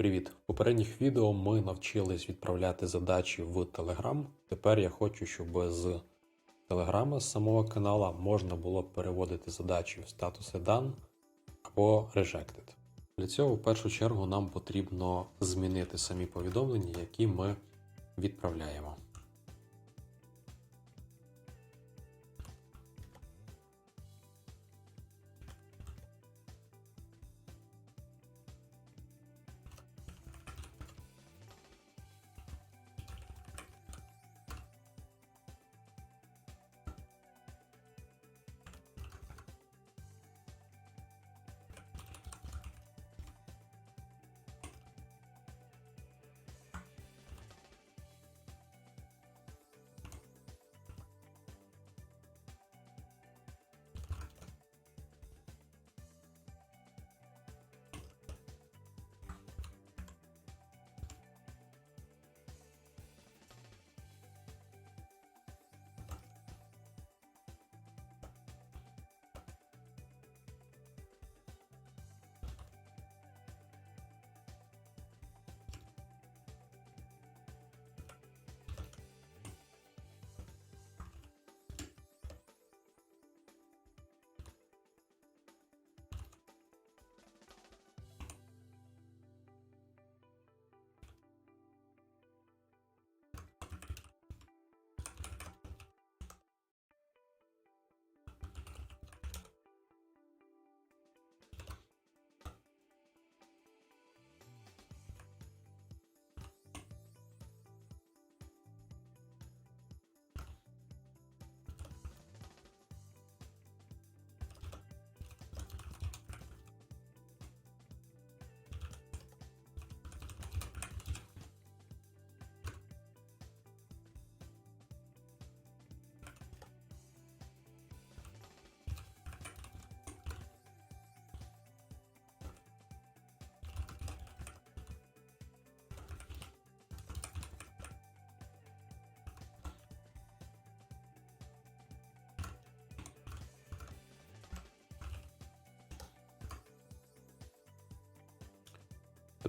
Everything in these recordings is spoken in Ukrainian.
Привіт! В попередніх відео ми навчились відправляти задачі в Telegram. Тепер я хочу, щоб з Телеграма, з самого канала, можна було переводити задачі в статуси Done або Rejected. Для цього, в першу чергу, нам потрібно змінити самі повідомлення, які ми відправляємо.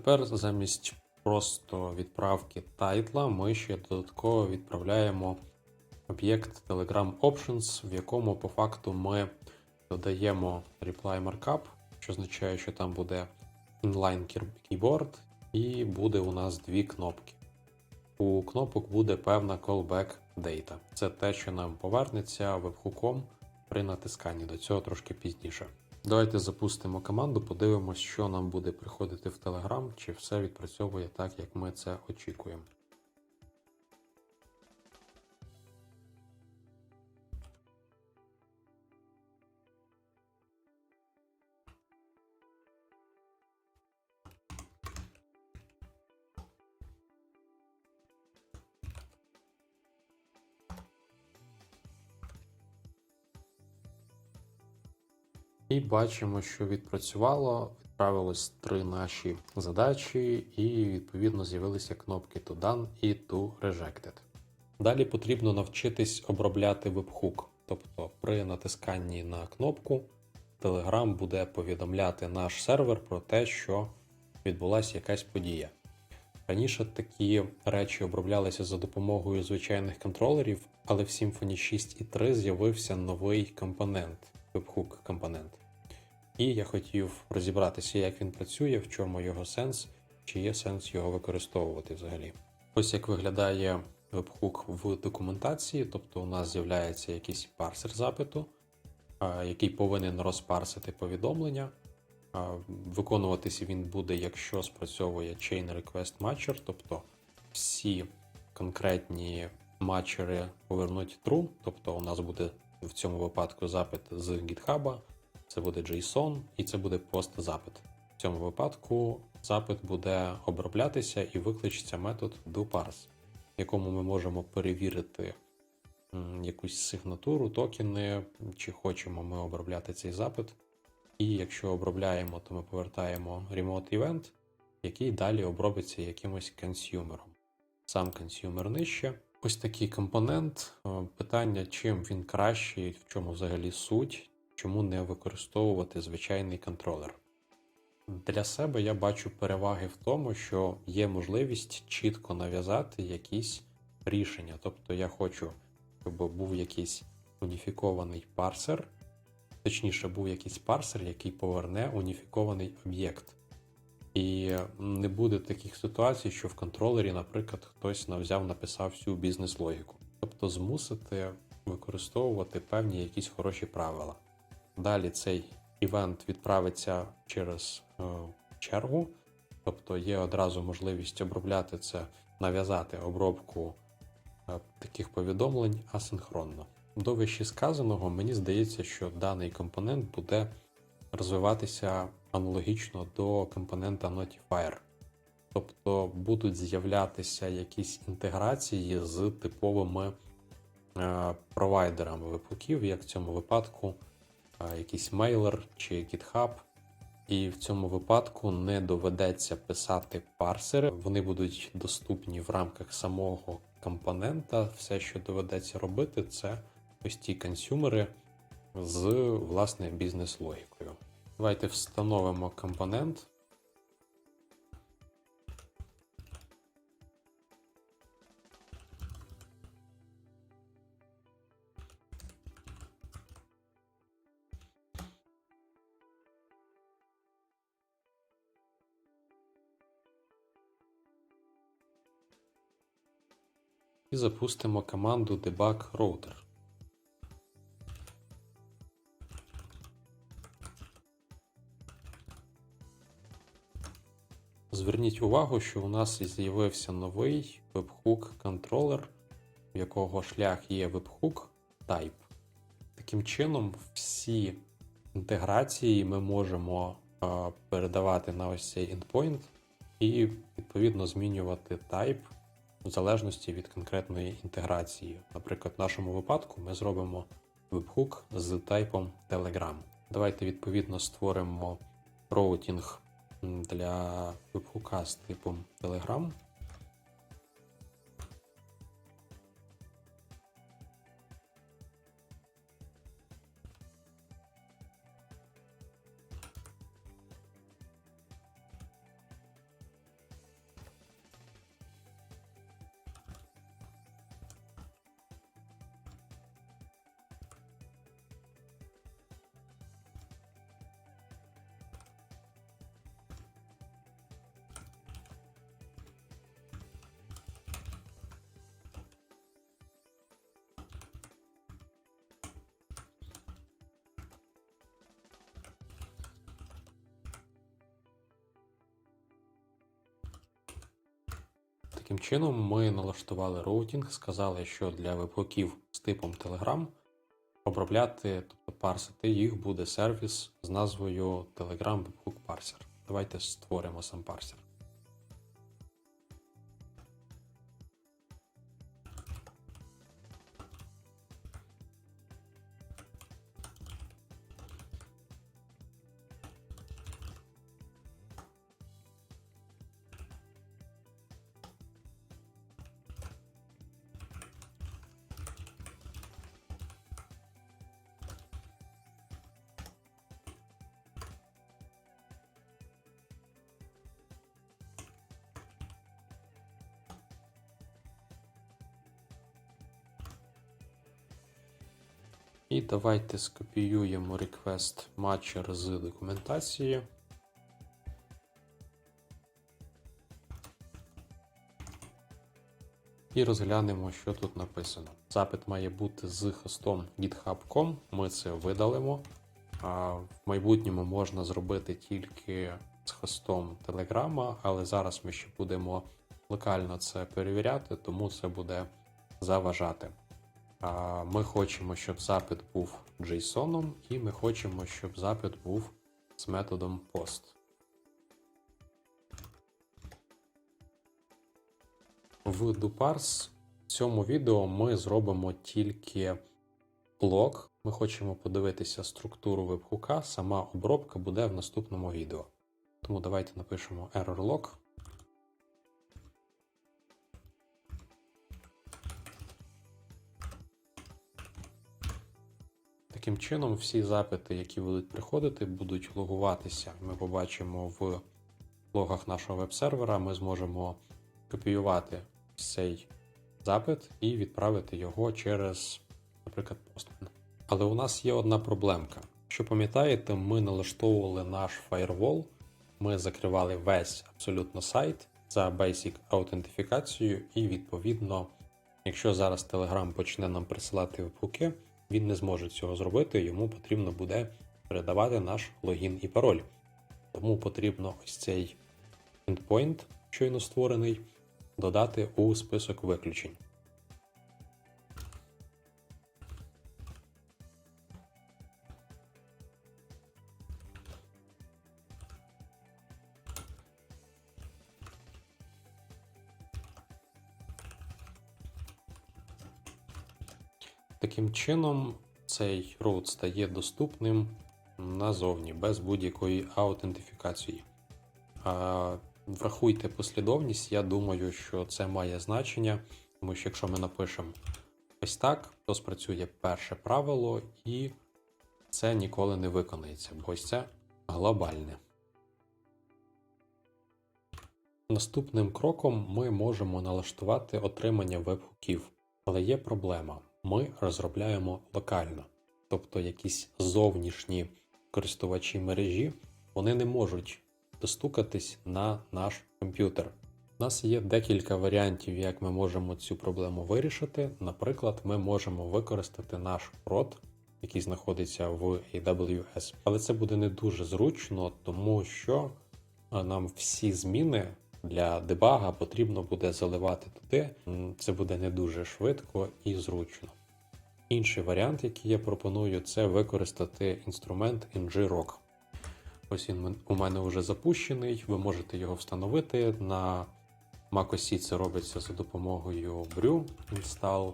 Тепер замість просто відправки тайтла ми ще додатково відправляємо об'єкт Telegram Options, в якому по факту ми додаємо reply markup, що означає, що там буде inline keyboard, і буде у нас дві кнопки. У кнопок буде певна callback data. Це те, що нам повернеться вебхуком при натисканні. До цього трошки пізніше. Давайте запустимо команду, подивимось, що нам буде приходити в Telegram, чи все відпрацьовує так, як ми це очікуємо. І бачимо, що відпрацювало, відправилось три наші задачі, і відповідно з'явилися кнопки to done і to rejected. Далі потрібно навчитись обробляти вебхук, тобто при натисканні на кнопку Telegram буде повідомляти наш сервер про те, що відбулася якась подія. Раніше такі речі оброблялися за допомогою звичайних контролерів, але в Symfony 6.3 з'явився новий компонент webhook компонент. І я хотів розібратися, як він працює, в чому його сенс, чи є сенс його використовувати взагалі. Ось як виглядає вебхук в документації, тобто у нас з'являється якийсь парсер запиту, який повинен розпарсити повідомлення. Виконуватися він буде, якщо спрацьовує Chain Request Matcher, тобто всі конкретні матчери повернуть true, тобто у нас буде в цьому випадку запит з GitHub, це буде JSON і це буде пост-запит. В цьому випадку запит буде оброблятися і викличеться метод doParse, в якому ми можемо перевірити якусь сигнатуру, токени, чи хочемо ми обробляти цей запит. І якщо обробляємо, то ми повертаємо remote event, який далі обробиться якимось консюмером. Сам консюмер нижче. Ось такий компонент. Е, Питання, чим він кращий, в чому взагалі суть, чому не використовувати звичайний контролер. Для себе я бачу переваги в тому, що є можливість чітко нав'язати якісь рішення. Тобто я хочу, щоб був якийсь уніфікований парсер, точніше, був якийсь парсер, який поверне уніфікований об'єкт. І не буде таких ситуацій, що в контролері, наприклад, хтось навзяв, написав всю бізнес-логіку. Тобто змусити використовувати певні якісь хороші правила. Далі цей івент відправиться через е, чергу, тобто є одразу можливість обробляти це, нав'язати обробку е, таких повідомлень асинхронно. До вище сказаного, мені здається, що даний компонент буде розвиватися аналогічно до компонента Notifier. Тобто будуть з'являтися якісь інтеграції з типовими е, провайдерами веб-хуків, як в цьому випадку е, якийсь мейлер чи GitHub. І в цьому випадку не доведеться писати парсери, вони будуть доступні в рамках самого компонента. Все, що доведеться робити, це ось ті консюмери з власне бізнес-логікою. Давайте встановимо компонент. І запустимо команду debug router. Зверніть увагу, що у нас з'явився новий webhook контролер, в якого шлях є webhook type. Таким чином, всі інтеграції ми можемо передавати на ось цей endpoint і відповідно змінювати type в залежності від конкретної інтеграції. Наприклад, в нашому випадку ми зробимо webhook з тайпом Telegram. Давайте відповідно створимо роутінг для веб-хука з типом Telegram. Таким чином, ми налаштували роутінг, сказали, що для веб-хуків з типом Telegram обробляти, тобто парсити їх буде сервіс з назвою Telegram Webhook Parser. Давайте створимо сам парсер. І давайте скопіюємо request матчер з документації. І розглянемо, що тут написано. Запит має бути з хостом github.com. Ми це видалимо. А в майбутньому можна зробити тільки з хостом Telegram, але зараз ми ще будемо локально це перевіряти, тому це буде заважати. Ми хочемо, щоб запит був JSON, і ми хочемо, щоб запит був з методом POST. В DoParse в цьому відео ми зробимо тільки блок. Ми хочемо подивитися структуру вебхука, сама обробка буде в наступному відео. Тому давайте напишемо error-log. Таким чином, всі запити, які будуть приходити, будуть логуватися. Ми побачимо в логах нашого веб-сервера, ми зможемо копіювати цей запит і відправити його через, наприклад, Postman. Але у нас є одна проблемка. Якщо пам'ятаєте, ми налаштовували наш фаєрвол, ми закривали весь абсолютно сайт за basic аутентифікацією, і відповідно, якщо зараз Telegram почне нам присилати вебхуки, він не зможе цього зробити, йому потрібно буде передавати наш логін і пароль. Тому потрібно ось цей endpoint, щойно створений, додати у список виключень. Таким чином, цей роут стає доступним назовні без будь-якої аутентифікації. А, Врахуйте послідовність, я думаю, що це має значення, тому що якщо ми напишемо ось так, то спрацює перше правило, і це ніколи не виконається, бо ось це глобальне. Наступним кроком ми можемо налаштувати отримання веб-хуків, але є проблема. Ми розробляємо локально, тобто якісь зовнішні користувачі мережі вони не можуть достукатись на наш комп'ютер. У нас є декілька варіантів, як ми можемо цю проблему вирішити. Наприклад, ми можемо використати наш прод, який знаходиться в AWS, але це буде не дуже зручно, тому що нам всі зміни для дебага потрібно буде заливати туди. Це буде не дуже швидко і зручно. Інший варіант, який я пропоную, це використати інструмент ngrok. Ось він у мене вже запущений. Ви можете його встановити. На macOS це робиться за допомогою brew install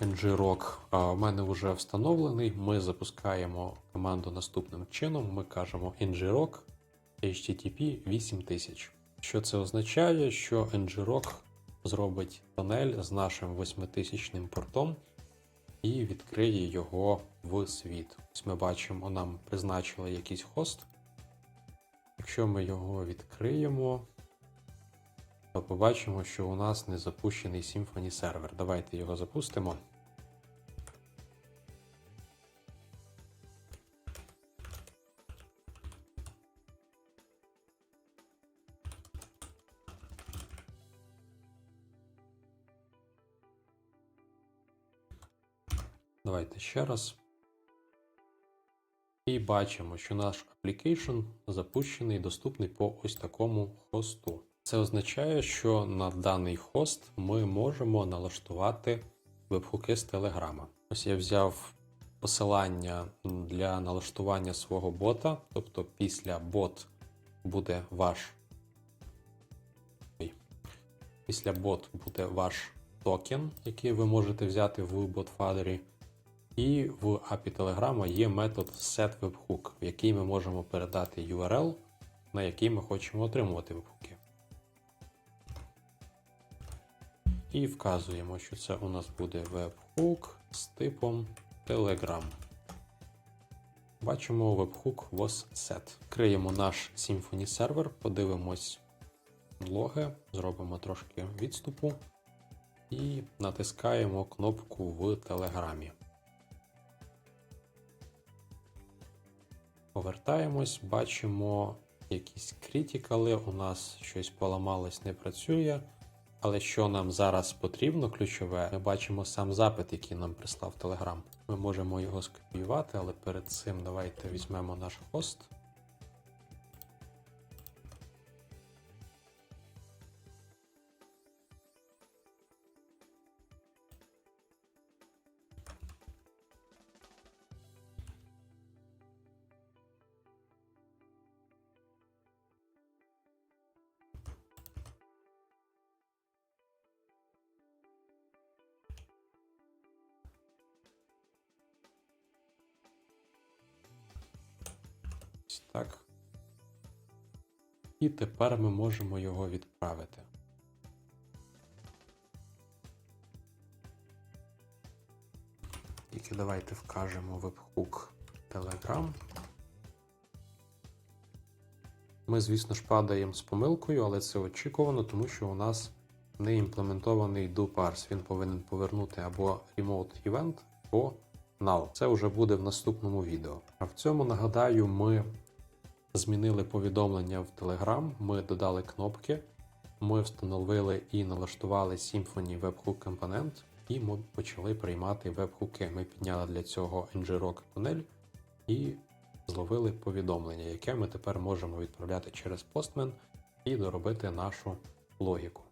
ngrok. А у мене вже встановлений. Ми запускаємо команду наступним чином. Ми кажемо ngrok http 8000. Що це означає? Що ngrok зробить тунель з нашим 8000 портом і відкриє його в світ. Ось ми бачимо, нам призначили якийсь хост. Якщо ми його відкриємо, то побачимо, що у нас не запущений Symfony сервер. Давайте його запустимо. Давайте ще раз. І бачимо, що наш application запущений і доступний по ось такому хосту. Це означає, що на даний хост ми можемо налаштувати вебхуки з Телеграма. Ось я взяв посилання для налаштування свого бота, тобто після бот буде ваш. Після бот буде ваш токен, який ви можете взяти в BotFadder. І в API Telegram є метод setWebhook, в який ми можемо передати URL, на який ми хочемо отримувати вебхуки. І вказуємо, що це у нас буде webhook з типом Telegram. Бачимо webhook was set. Криємо наш Symfony сервер, подивимось логи, зробимо трошки відступу і натискаємо кнопку в Телеграмі. Повертаємось, бачимо якісь критикали, у нас щось поламалось, не працює. Але що нам зараз потрібно, ключове, ми бачимо сам запит, який нам прислав Telegram. Ми можемо його скопіювати, але перед цим давайте візьмемо наш хост. Ось так. І тепер ми можемо його відправити. Тільки давайте вкажемо вебхук Telegram. Ми, звісно ж, падаємо з помилкою, але це очікувано, тому що у нас не імплементований doParse. Він повинен повернути або remote event, або null. Це вже буде в наступному відео. А в цьому нагадаю, ми змінили повідомлення в Telegram, ми додали кнопки, ми встановили і налаштували Symfony Webhook Component, і ми почали приймати веб-хуки. Ми підняли для цього ngrok панель і зловили повідомлення, яке ми тепер можемо відправляти через Postman і доробити нашу логіку.